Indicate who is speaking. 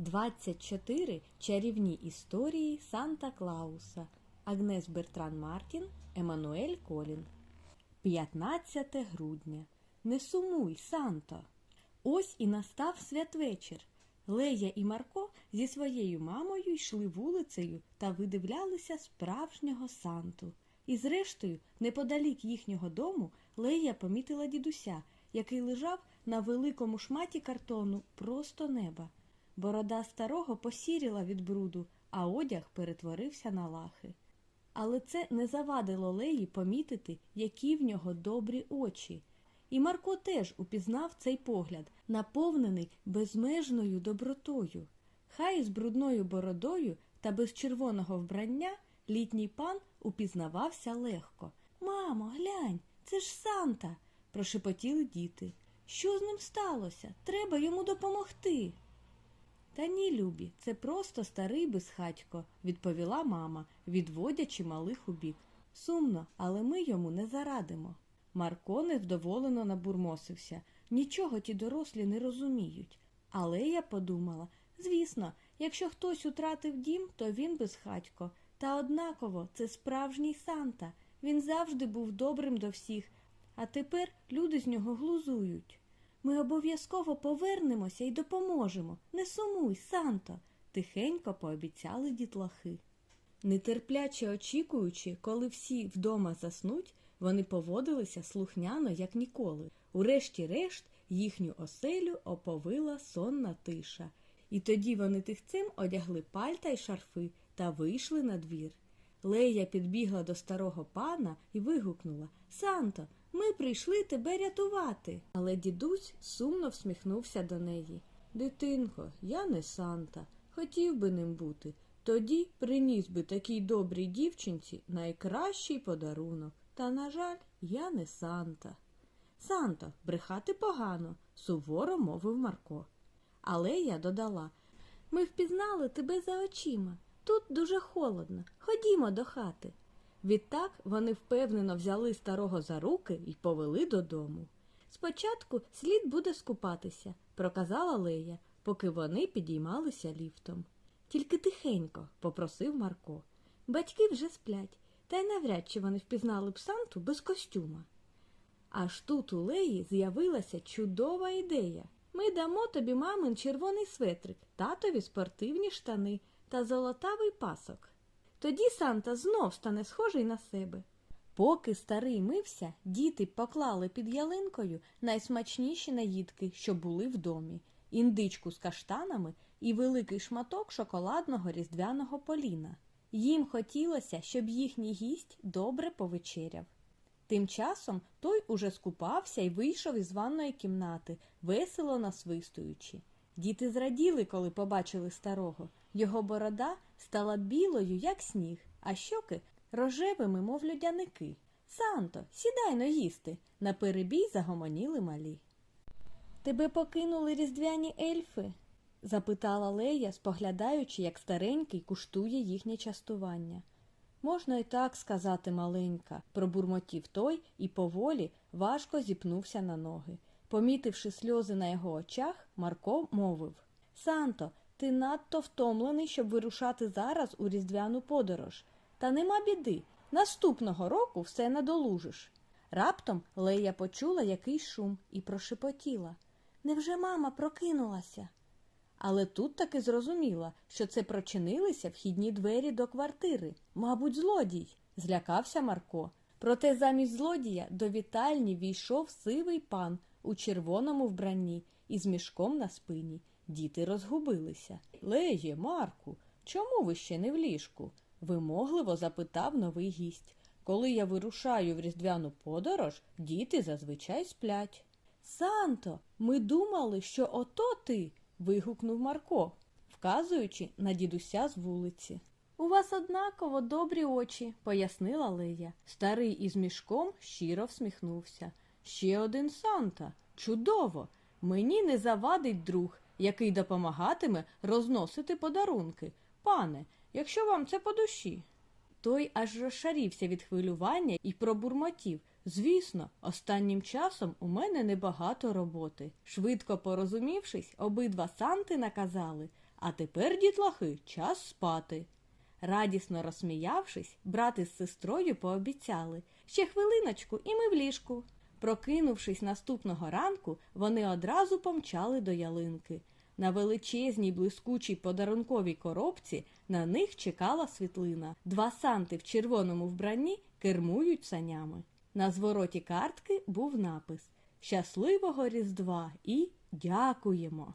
Speaker 1: 24 чарівні історії Санта Клауса. Агнес Бертран Мартін, Еммануель Колін. 15 грудня. Не сумуй, Санто. Ось і настав святвечір. Лея і Марко зі своєю мамою йшли вулицею та видивлялися справжнього Санту. І зрештою, неподалік їхнього дому, Лея помітила дідуся, який лежав на великому шматі картону просто неба. Борода старого посіріла від бруду, а одяг перетворився на лахи. Але це не завадило Леї помітити, які в нього добрі очі. І Марко теж упізнав цей погляд, наповнений безмежною добротою. Хай з брудною бородою та без червоного вбрання літній пан упізнавався легко. Мамо, глянь, це ж Санта. прошепотіли діти. Що з ним сталося? Треба йому допомогти. Та ні, Любі, це просто старий безхатько, відповіла мама, відводячи малих у бік. Сумно, але ми йому не зарадимо. Марко невдоволено набурмосився. Нічого ті дорослі не розуміють. Але я подумала звісно, якщо хтось утратив дім, то він безхатько. Та однаково це справжній Санта. Він завжди був добрим до всіх, а тепер люди з нього глузують. Ми обов'язково повернемося і допоможемо. Не сумуй, Санто, тихенько пообіцяли дітлахи. Нетерпляче очікуючи, коли всі вдома заснуть, вони поводилися слухняно, як ніколи. Урешті-решт їхню оселю оповила сонна тиша. І тоді вони тихцем одягли пальта й шарфи та вийшли на двір. Лея підбігла до старого пана і вигукнула Санто, ми прийшли тебе рятувати. Але дідусь сумно всміхнувся до неї. Дитинко, я не Санта, хотів би ним бути. Тоді приніс би такій добрій дівчинці найкращий подарунок. Та, на жаль, я не Санта. Санто, брехати погано, суворо мовив Марко. Але я додала ми впізнали тебе за очима. Тут дуже холодно. Ходімо до хати. Відтак вони впевнено взяли старого за руки і повели додому. Спочатку слід буде скупатися, проказала Лея, поки вони підіймалися ліфтом. Тільки тихенько, попросив Марко. Батьки вже сплять, та й навряд чи вони впізнали б Санту без костюма. Аж тут у Леї з'явилася чудова ідея. Ми дамо тобі мамин червоний светрик, татові спортивні штани та золотавий пасок. Тоді Санта знов стане схожий на себе. Поки старий мився, діти поклали під ялинкою найсмачніші наїдки, що були в домі, індичку з каштанами і великий шматок шоколадного різдвяного поліна. Їм хотілося, щоб їхній гість добре повечеряв. Тим часом той уже скупався і вийшов із ванної кімнати, весело насвистуючи. Діти зраділи, коли побачили старого. Його борода стала білою, як сніг, а щоки рожевими, мов людяники. Санто, сідай но їсти. Наперебій загомоніли малі. Тебе покинули різдвяні ельфи? запитала Лея, споглядаючи, як старенький куштує їхнє частування. Можна й так сказати, маленька, пробурмотів той і поволі важко зіпнувся на ноги. Помітивши сльози на його очах, Марко мовив Санто, ти надто втомлений, щоб вирушати зараз у різдвяну подорож. Та нема біди. Наступного року все надолужиш. Раптом Лея почула якийсь шум і прошепотіла. Невже мама прокинулася? Але тут таки зрозуміла, що це прочинилися вхідні двері до квартири. Мабуть, злодій, злякався Марко. Проте замість злодія до вітальні війшов сивий пан у червоному вбранні із мішком на спині. Діти розгубилися. Леє, Марку, чому ви ще не в ліжку? вимогливо запитав новий гість. Коли я вирушаю в різдвяну подорож, діти зазвичай сплять. Санто, ми думали, що ото ти. вигукнув Марко, вказуючи на дідуся з вулиці. У вас однаково добрі очі, пояснила Лея. Старий із мішком щиро всміхнувся. Ще один Санта. Чудово! Мені не завадить друг, який допомагатиме розносити подарунки. Пане, якщо вам це по душі. Той аж розшарівся від хвилювання і пробурмотів. Звісно, останнім часом у мене небагато роботи. Швидко порозумівшись, обидва санти наказали А тепер, дітлахи, час спати. Радісно розсміявшись, брат із сестрою пообіцяли ще хвилиночку, і ми в ліжку. Прокинувшись наступного ранку, вони одразу помчали до ялинки. На величезній блискучій подарунковій коробці на них чекала світлина. Два санти в червоному вбранні кермують санями. На звороті картки був напис Щасливого Різдва і дякуємо!